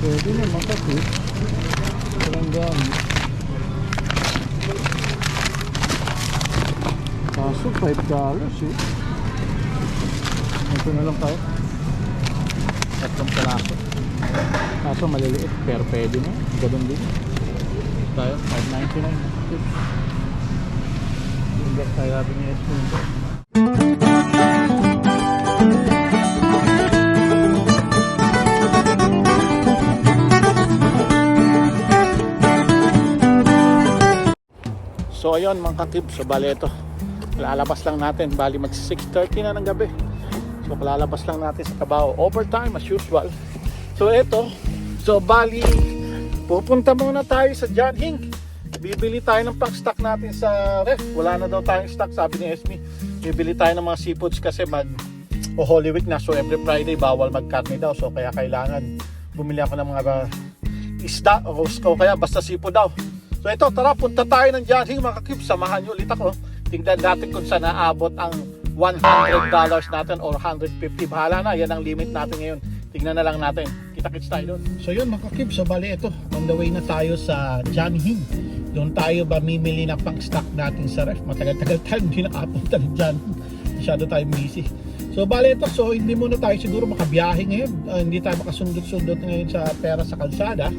Pwede naman kasi. Walang gamit. Kaso 5 dollars eh. Ito na lang tayo. Tatlong palaso. Kaso maliliit pero pwede na. Ganun din. Tayo, 5.99. Tips. Ingat tayo natin yung estimate. So ayun mga kakib, so bali ito. Lalabas lang natin, bali mag 6.30 na ng gabi. So lalabas lang natin sa trabaho. Overtime as usual. So ito, so bali, pupunta muna tayo sa John Hink. Bibili tayo ng pang-stock natin sa ref. Wala na daw tayong stock, sabi ni Esme. Bibili tayo ng mga seafoods kasi mag o Holy Week na. So every Friday bawal magkarne daw. So kaya kailangan bumili ako ng mga isda o kaya basta seafood daw. So ito, tara, punta tayo ng Johnny, mga kakip. Samahan nyo ulit ako. Tingnan natin kung saan naabot ang $100 natin or 150. Bahala na, yan ang limit natin ngayon. Tingnan na lang natin. Kita-kits tayo doon. So yun mga kakip, so bali ito. On the way na tayo sa Johnny. Doon tayo ba mimili ng pang-stock natin sa ref. Matagal-tagal tayo hindi nakapunta ng Johnny. Masyado tayo busy. So bali ito, so hindi muna tayo siguro makabiyahe ngayon. Ah, hindi tayo makasundot-sundot ngayon sa pera sa kalsada.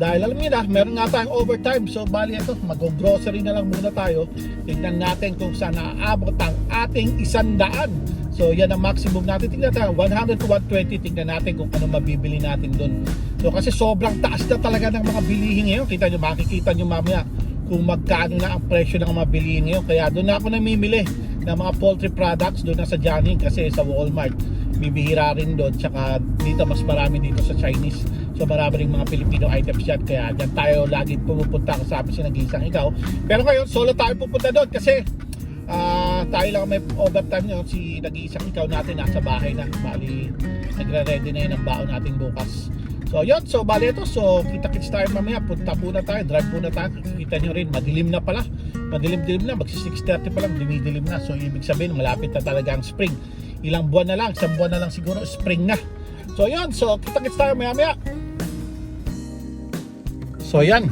Dahil alam niyo na, meron nga tayong overtime. So bali ito, mag-grocery na lang muna tayo. Tingnan natin kung saan naaabot ang ating isandaan. So yan ang maximum natin. Tingnan natin, 100 to 120. Tingnan natin kung ano mabibili natin doon. So kasi sobrang taas na talaga ng mga bilihin ngayon. Kita nyo, makikita nyo mamaya kung magkano na ang presyo ng mga bilihin ngayon. Kaya doon na ako namimili ng mga poultry products doon na sa Johnny kasi sa Walmart. Bibihira rin doon tsaka dito mas marami dito sa Chinese. So marami rin mga Filipino items dyan kaya dyan tayo lagi pumupunta. Kasama si nag-iisang ikaw. Pero ngayon solo tayo pupunta doon kasi ah, tayo lang may overtime nyo si nag-iisang ikaw natin nasa bahay na. Bali nagre-ready na yun ang baon natin bukas So yun, so bali ito, so kita-kits tayo mamaya, punta muna tayo, drive muna tayo, kita nyo rin, madilim na pala, madilim-dilim na, magsi 6.30 pa lang, dimidilim na, so ibig sabihin, malapit na talaga ang spring, ilang buwan na lang, isang buwan na lang siguro, spring na. So yun, so kita-kits tayo maya-maya. So yan,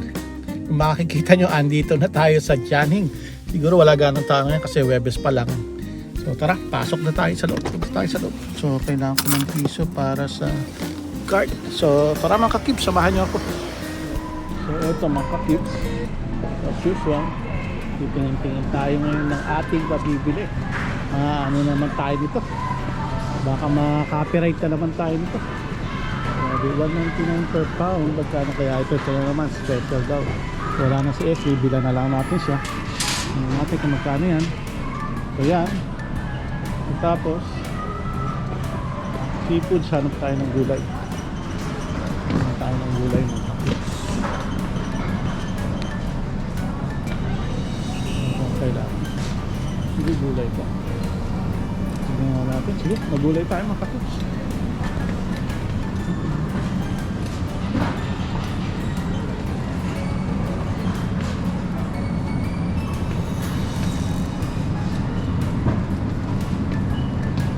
makikita nyo, andito na tayo sa Janing. Siguro wala ganang tao ngayon kasi Webes pa lang. So tara, pasok na tayo sa loob. Pasok tayo sa loob. So kailangan ko ng piso para sa card. So tara mga kakip, samahan nyo ako. So eto mga kakip. As usual, titingin-tingin tayo ngayon ng ating pabibili. Ah, ano naman tayo dito? Baka ma-copyright na naman tayo nito. Sabi, 199 per pound. Magkano kaya ito? Ito na naman, special daw. Wala na si S, bibilan na lang natin siya. Tingnan natin kung magkano yan. So yan. At tapos, seafood, hanap tayo ng gulay. Tayo ng gulay kapit. Ano bang kailangan? Sige, gulay pa. Sige nga natin. Sige, magulay tayo mga kapit.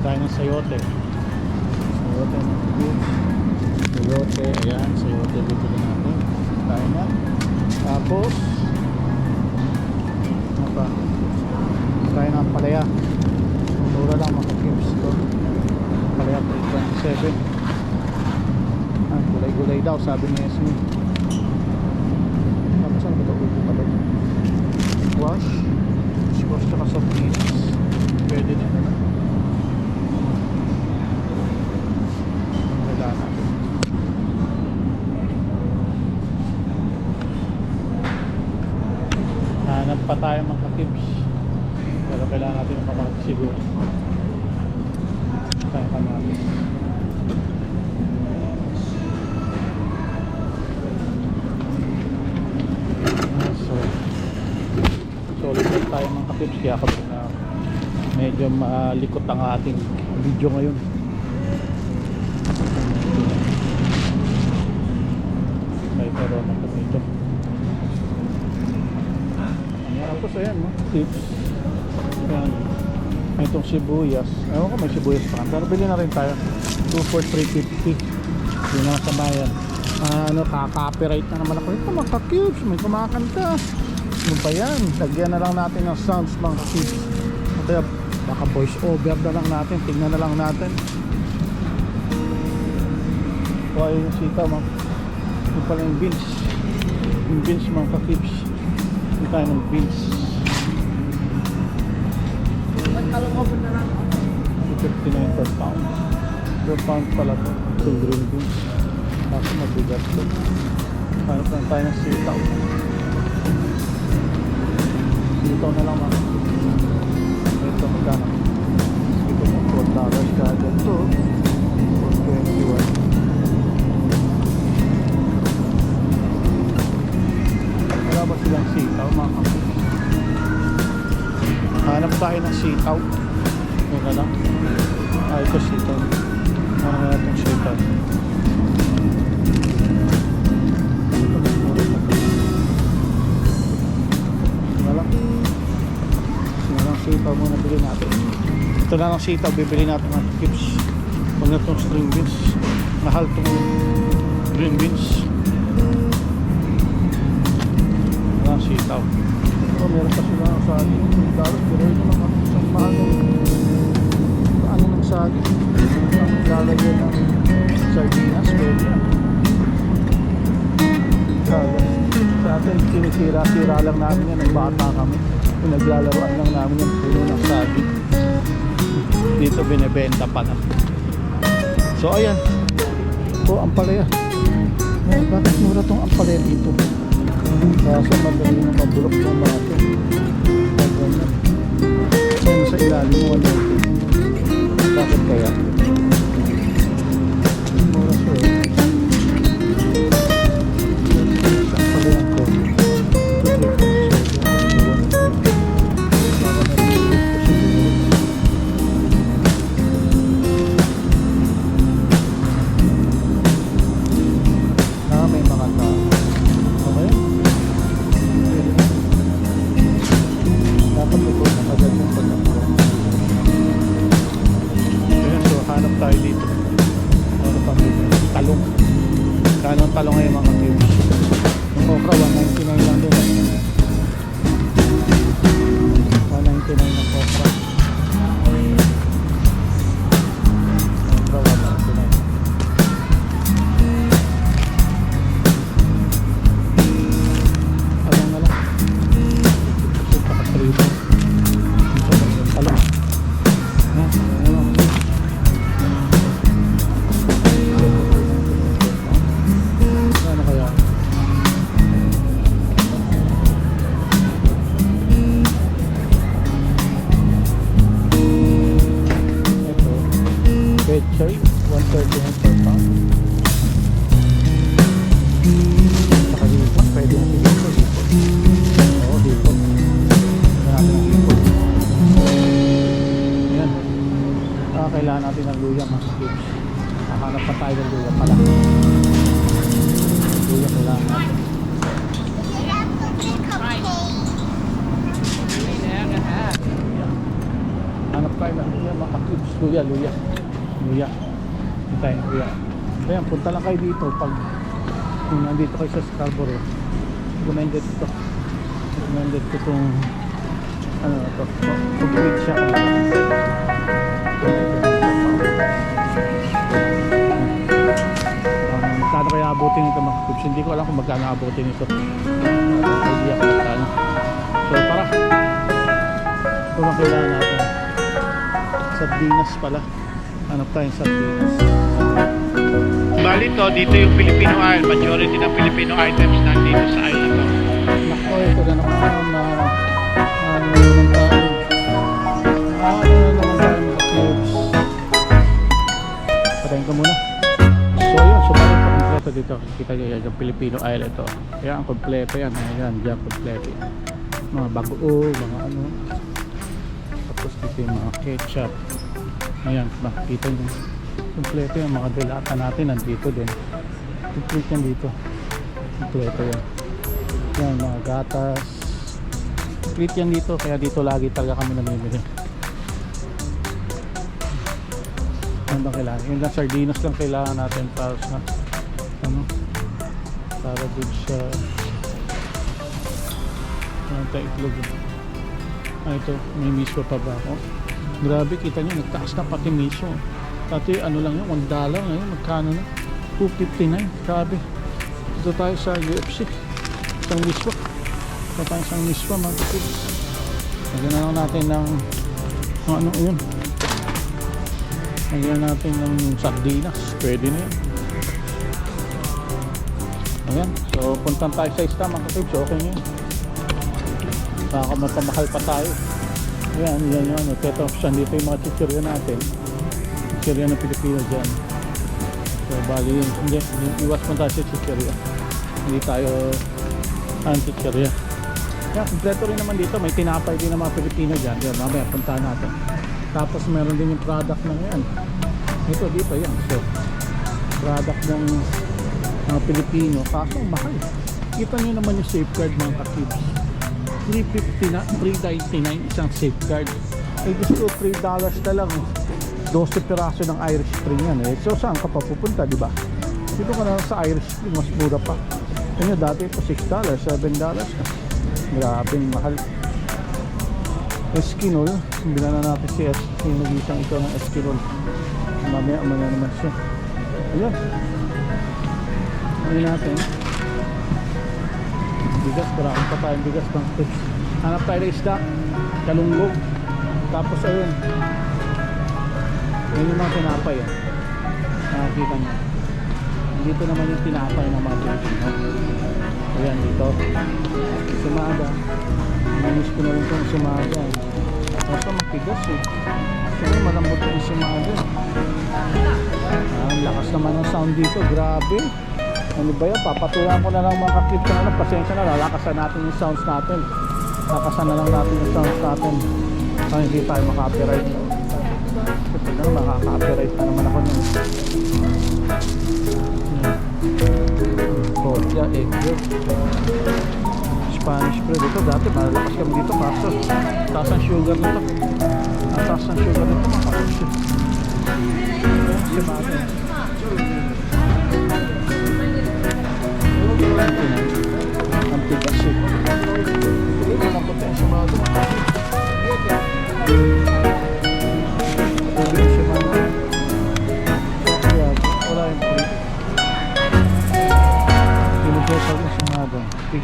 tayo ng sayote malikot ang ating video ngayon. May pero ng tomato. Tapos ayan, no? tips. Ayan. Itong sibuyas. Ewan ko may sibuyas pa. Pero bili na rin tayo. 2 for 350. Yun ang samayan. ano, ka-copyright na naman ako. Ito mga ka-cubes, may kumakanta. Ano ba yan? Lagyan na lang natin ng sounds mga cubes. Kaya baka voice over na lang natin. Tingnan na lang natin. O ayun yung sita mga. Yung pala yung beans. Yung beans mga ka-cubes. Yung tayo ng beans. Magkalungkot na lang. 59 per pound. Per pound pala to. Itong green beans. Tapos mabigat to. Hanap lang tayo ng sitaw. Sitaw na lang mga. Magkano. Ito mo 4 dollars kada to. 421. Wala ba silang sitaw mga kapatid? Hanap tayo ng sitaw. Yun na lang. Ah, ito sitaw. Nga itong sitaw? Ito na lang sitaw bibili natin ng chips. Huwag na itong string beans. Mahal itong green beans. Na sitaw. Oh, meron pa sila sa atin. Dalos, pero ito naman isang mahal ng ano ng saging. Ang lalagyan ng sardinas, pwede sa atin, sinisira-sira lang namin yan ng bata kami. Pinaglalaroan lang namin yung puno ng saging. Dito binibenta pala. So, ayan. Ito, ampalaya. Eh, bakit mura tong ampalaya dito? Kaso madali na mabulok ng ganyan. Ayan sa ilalim mo ano ito. Bakit kaya? Luya, luya. Hindi tayo luya. Ayan, punta lang kayo dito pag kung nandito kayo sa Scarborough. Recommended ito. Recommended ko itong ano na to. Complete siya. Um, magkano kaya abutin nito mga cubes? Hindi ko alam kung magkano abutin nito. Idea ko magkano. So tara. Kailangan natin. Sardinas pala. Hanap tayong sardinas. Bali to, dito yung Filipino Isle. Majority ng Filipino items nandito sa island to. Nako, ito na naman na ano naman tayo. Ah, ano na naman tayo mga. Patayin muna. So yun, so bali pa kompleto dito. Kita nyo yan, yung Filipino Isle ito. Ang kompleto yan. Ayan, diyan kompleto yan. Mga bagoong, mga ano. Yung mga ketchup. Ayan, makikita nyo. Kompleto yung mga delata natin nandito din. Complete yan dito. Kompleto yan. Yan, mga gatas. Complete yan dito. Kaya dito lagi talaga kami namimili. Ano ba kailangan? Yung lang sardinas lang kailangan natin para sa ano, para dun sa ano tayo itlog eh. Ah ito may miso pa ba ako? Grabe kita nyo nagtaas na pati miso. Dati ano lang yun 1 dollar ngayon magkano na? 259 grabe. Dito tayo sa UFC isang miswa. Ito tayo isang miswa mga kapatid. Lagyan na lang natin ng kung ano yun. Lagyan natin ng sardinas. Pwede na yun. Ayan so puntan tayo sa isda mga kapatid. So okay na yun baka mapamahal pa tayo. Ayan yan yun ito saan dito yung mga chichirya natin. Chichirya ng Pilipino dyan. So bali hindi, hindi iwas mo tayo sa chichirya. Hindi tayo ang chichirya. Kaya kompleto rin naman dito. May tinapay din ng mga Pilipino dyan. Yan mamaya puntahan natin. Tapos meron din yung product ng yan. Ito dito yan. So product ng mga Pilipino. Kaso mahal. Kita nyo naman yung safeguard mga kakibs 350 na 399 isang safeguard. Eh gusto 3 dollars na lang. 12 piraso ng Irish Spring yan eh. So saan ka pa pupunta di ba? Dito ka na sa Irish Spring mas mura pa. Ano dati ito 6 dollars 7 dollars grabing mahal. Eskinol binala natin si Es yung nag-isang ito ng Eskinol mamaya umaya naman siya. Ayun ayun natin bigas, marami pa tayong bigas ng tips. Hanap tayo ng isda, kalunggong. Tapos ayun. Yun yung mga tinapay yan. Nakakita nyo. Dito naman yung tinapay ng mga Pilipino. Ayan dito. Sumada. Manis ko na rin itong sumada. Basta makigas eh. Siyempre malambot yung sumada. Ah, ang lakas naman ng sound dito. Grabe. Ano ba yan? Papatulan ko na lang mga kakip na lang. Pasensya na, lalakasan natin yung sounds natin. Lakasan na lang natin yung sounds natin. Para hindi tayo maka-copyright. Ito na, maka-copyright na naman ako nun. Kodya, egg yolk. Spanish bread. Ito dati, malalakas kami dito. Kaso, taas ang sugar nito. Taas ang sugar nito, mga kakip. Si Mate.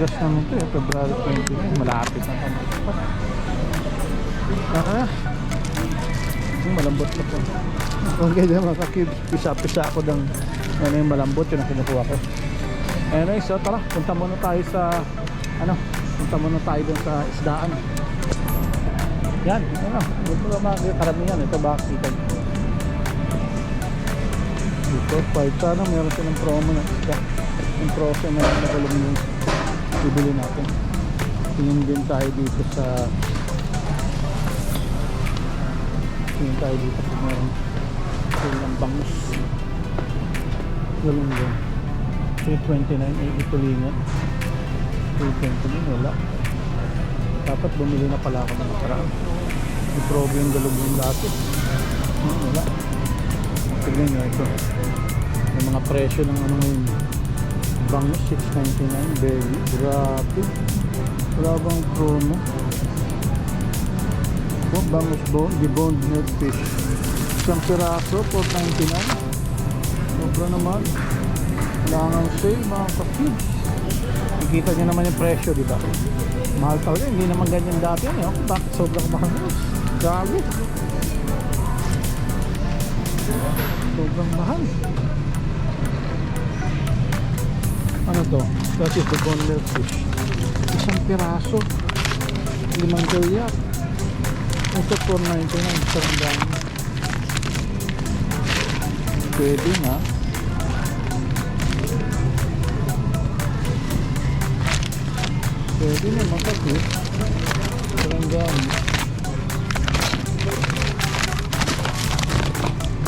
Sumado. Tigas namin ito eh. February 29. Malapit na. Kaya, yung malambot pa po. Okay din mga kakibs. Pisa-pisa ako ng ano yung malambot yun ang kinukuha ko. Anyway, so tara, punta muna tayo sa ano, punta muna tayo dun sa isdaan. Yan, ano, ito na mga karamihan, ito ba kita? Dito, 5 sana meron silang promo ng isda. Yung promo na nagulong yung bibili natin. Tingin din tayo dito sa tingin tayo dito kung meron. Silang bangus. Gulong din. 329 ay itulingan 329 wala. Dapat bumili na pala ako ng nakaraan. I-probe yung galugong dati hmm, wala. Tignan nyo ito. Yung mga presyo ng ano ngayon bangus 699 belly grabe. Wala bang promo? Oh, bangus bone deboned milk fish. Isang piraso 499 sobra naman. Kailangan sale mga ka-kids. Nakikita nyo naman yung presyo di ba? Mahal talaga hindi naman ganyan dati yan eh bakit sobrang mahal grabe. Sobrang mahal ano to that is the boneless fish isang piraso limang tulyak ito 499 isang dami pwede nga Pwede na makakit. Parang gamit.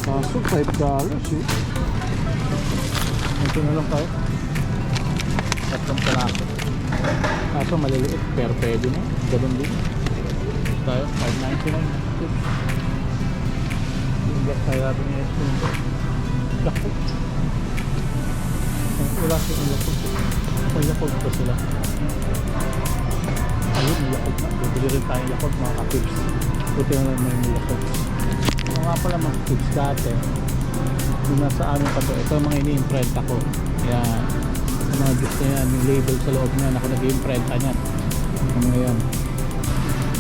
Kaso 5 dollars eh. Ito na lang tayo. Tatlong piraso. Kaso maliliit pero pwede na. Ganun din. Tayo 5.99. Tips. Yung gas tayo natin yung esponso. Lako. Wala siya yung lako. May Yakult pa sila. Ayun, may Yakult na. Bibili rin tayo Yakult mga ka-tips. Buti na lang may Yakult. Ano nga pala mga tips dati. Yung nasa amin pa to. Ito ang mga ini-imprenta ko. Yan. Mga gusto yan. Yung label sa loob niyan. Ako nag-imprenta niyan. Yung ngayon.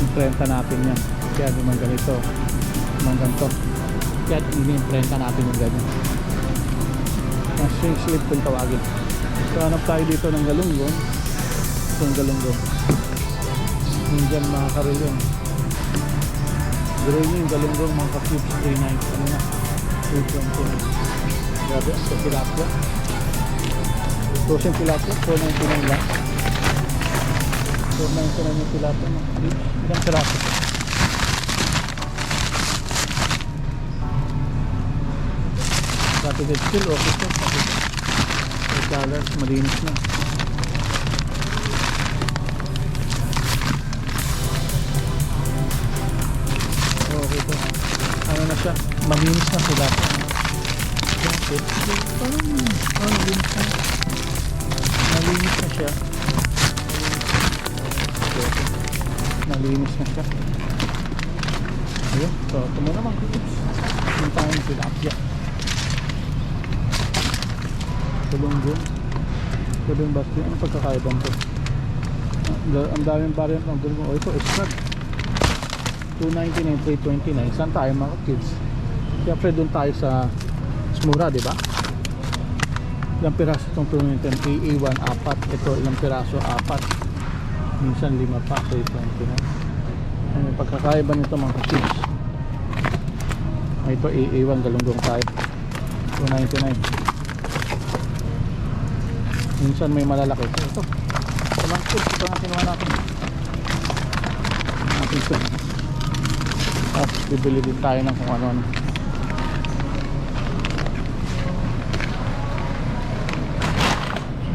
Imprenta natin yan. Kaya mga ganito. Mga ganito. Kaya ini-imprenta natin yung ganyan. Ang swing slip kung tawagin. So hanap tayo dito ng galunggong. Itong galunggong. Yung dyan mga karilyon. Gray yung galunggong mga ka-cubes 390. Ano na? 220. Grabe, sa tilapia. Yung tilapia, 499 lang. 499 yung tilapia. Ilang tilapia? Rapid still okay. Okay. 8 dollars, malinis na. Okay to. Ano na siya? Malinis na sila. Okay. Oh, oh, malinis na. Malinis na siya. Okay. Malinis na siya. Ayun. So, ito mo naman. Yung tayong tilapia. Tulunggong. Tulung basti. Ano pagkakaiba nito? Ang- daming variant ng tulunggong. Oh, ito, extra. 299, 329. Saan tayo mga kids? Siyempre doon tayo sa Smura, di ba? Ilang piraso itong 299? AA1, apat. Ito, ilang piraso? Apat. Minsan lima pa, 329. Ano yung pagkakaiba nito mga kids? Ito, AA1, galunggong tayo. 299. Minsan may malalaki. Ito, ito. Ito lang kids. Ito nga kinuha natin. Natin ito. Tapos bibili din tayo ng kung ano-ano.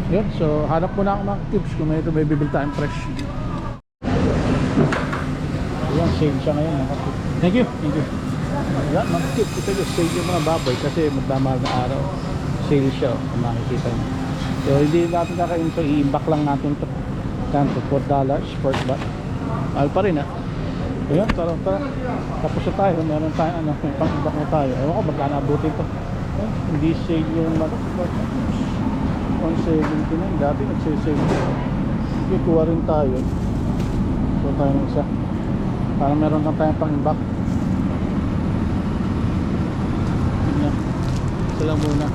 Yun, so hanap muna ako mga cubes kung may ito may bibili tayong fresh. Ayan, sale siya ngayon mga cubes. Thank you, thank you. Ayan, mga cubes, ito yung sale yung mga baboy kasi magdamahal na araw. Sale siya, oh, kung makikita nyo. So hindi natin kakain ito, i-imbak lang natin ito. Kanto, $4 per bat. Mahal pa rin ah. Ayan, tara, tara. Tapos na tayo. Meron tayo, ano, may pang-ibak na tayo. Ewan ko, magkano abutin to. Eh, hindi sale yung manok. 179. Dati nagsisale. Sige, kuha rin tayo. Kuha tayo ng isa. Para meron lang tayong pang-ibak. Tignan. Isa lang muna.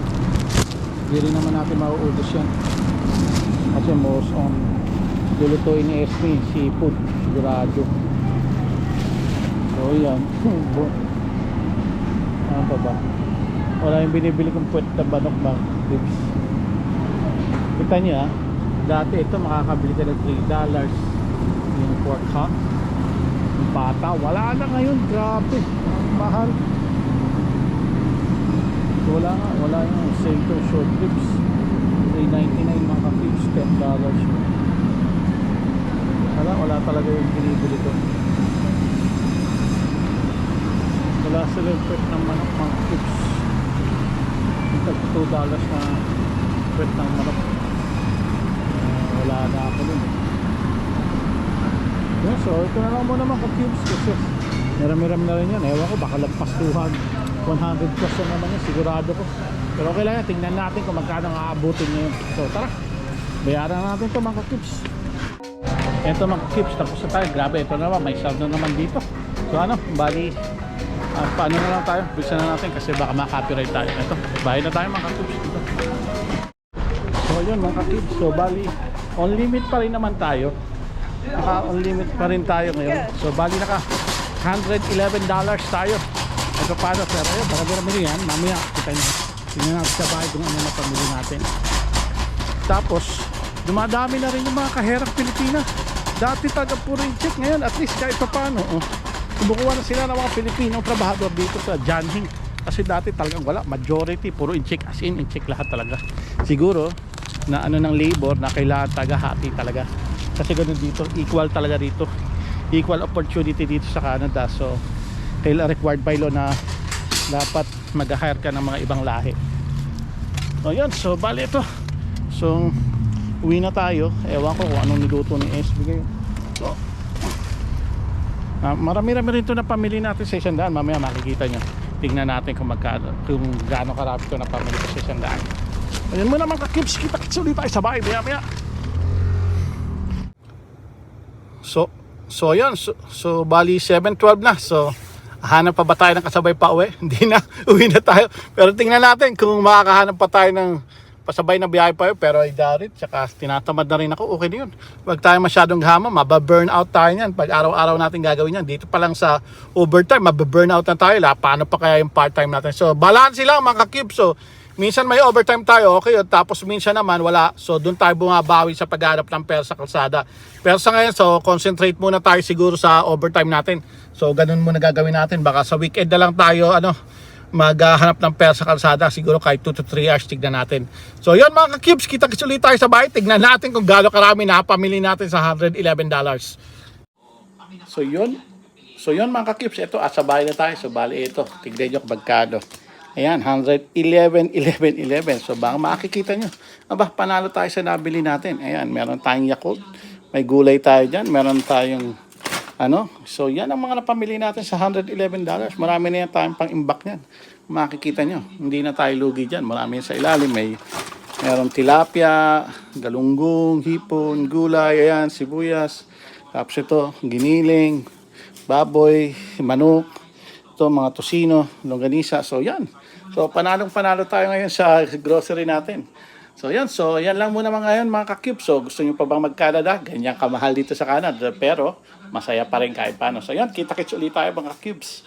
Hindi rin naman natin mauubos yan. Kasi most on lulutuin ni Esme, seafood. Sigurado. So yan. Ano pa ba? Wala yung binibili kong puwet na banok mga ribs. Kita niyo ah. Dati ito makakabili ka ng 3 dollars. Yung pork hot. Yung pata. Wala na ngayon. Grabe. Mahal. Wala nga. Wala yung sale short ribs. 3.99 mga ribs. 10 dollars. Wala. Wala talaga yung binibili ko. wala sila yung pwet ng manok mga yung tag 2 dollars na pwet ng manok wala na ako nun eh. yeah, so ito na lang muna mga cubes kasi meram-meram na rin yan. Ewan ko baka lampas 200 100 plus na naman yan sigurado ko. Pero okay lang yan. Tingnan natin kung magkano ang aabutin niya yun so tara. Bayaran natin ito mga cubes ito mga cubes tapos na tayo. Grabe ito naman may sound na naman dito. So ano? Bali Ah, paano na lang tayo? Bilisan na natin kasi baka ma-copyright tayo. Ito, bahay na tayo mga kakibs dito. So yun mga kakibs. So bali, on limit pa rin naman tayo. Naka on limit pa rin tayo ngayon. So bali naka 111 dollars tayo. Ito paano pero yun, baka marami yan. Mamaya kita nyo. Tingnan natin sa bahay kung ano na pamili natin. Tapos, dumadami na rin yung mga kaherang Pilipina. Dati taga puro check ngayon, at least kahit pa paano. Oh. Kumukuha na sila ng mga Pilipinong trabahador dito sa Janhing. Kasi dati talagang wala, majority, puro in-check, as in in-check lahat talaga. Siguro, na ano ng labor na kailangan taga-hati talaga. Kasi ganun dito, equal talaga dito. Equal opportunity dito sa Canada. So, kailangan required by law na dapat mag-hire ka ng mga ibang lahi. O yun, so bali ito. So, uwi na tayo. Ewan ko kung anong niluto ni SB ngayon. So, ah, marami-rami rin ito na pamili natin sa isang daan. Mamaya makikita nyo. Tingnan natin kung magkano, kung gaano karami ito na pamili sa isang daan. Ayun mo naman ka-kips, kita-kits ulit tayo sa bahay. Maya, maya. So, so yun. So, so bali 7.12 na. So, hanap pa ba tayo ng kasabay pa uwi? Hindi na. Uwi na tayo. Pero tingnan natin kung makakahanap pa tayo ng pasabay na biyahe pa yun. Pero ay darit. Tsaka tinatamad na rin ako. Okay na yun. Huwag tayo masyadong hama. Mababurn out tayo yan. Pag araw-araw natin gagawin yan. Dito pa lang sa overtime, mababurn out na tayo. La, paano pa kaya yung part-time natin? So, balance lang mga kakib. So, minsan may overtime tayo, okay, tapos minsan naman wala. So doon tayo bumabawi sa paghanap ng pera sa kalsada. Pero sa ngayon, so concentrate muna tayo siguro sa overtime natin. So ganun muna gagawin natin. Baka sa weekend na lang tayo ano maghahanap ng pera sa kalsada. Siguro kahit 2 to 3 hours tignan natin. So yun mga kakibs, kita-kits ulit tayo sa bahay. Tignan natin kung gaano karami na pamili natin sa $111. So yun, So yun mga kakips, ito asa bahay na tayo. So bali ito, tignan nyo magkano. Ayan, 111, 11, 11. So baka makikita nyo. Aba, panalo tayo sa nabili natin. Ayan, meron tayong Yakult. May gulay tayo dyan. Meron tayong ano. So yan ang mga napamili natin sa $111. Marami na yan tayong pang imbak yan. Makikita nyo, hindi na tayo lugi dyan. Marami sa ilalim. May Meron tilapia, galunggong, hipon, gulay, ayan, sibuyas. Tapos ito, giniling, baboy, manok, ito mga tosino, longganisa. So yan. So panalong panalo tayo ngayon sa grocery natin. So yan, so yan lang muna mga ngayon mga kakip. So gusto nyo pa bang mag-Canada? Ganyan kamahal dito sa Canada. Pero masaya pa rin kahit paano. So yan, kita-kits ulit tayo mga cubes.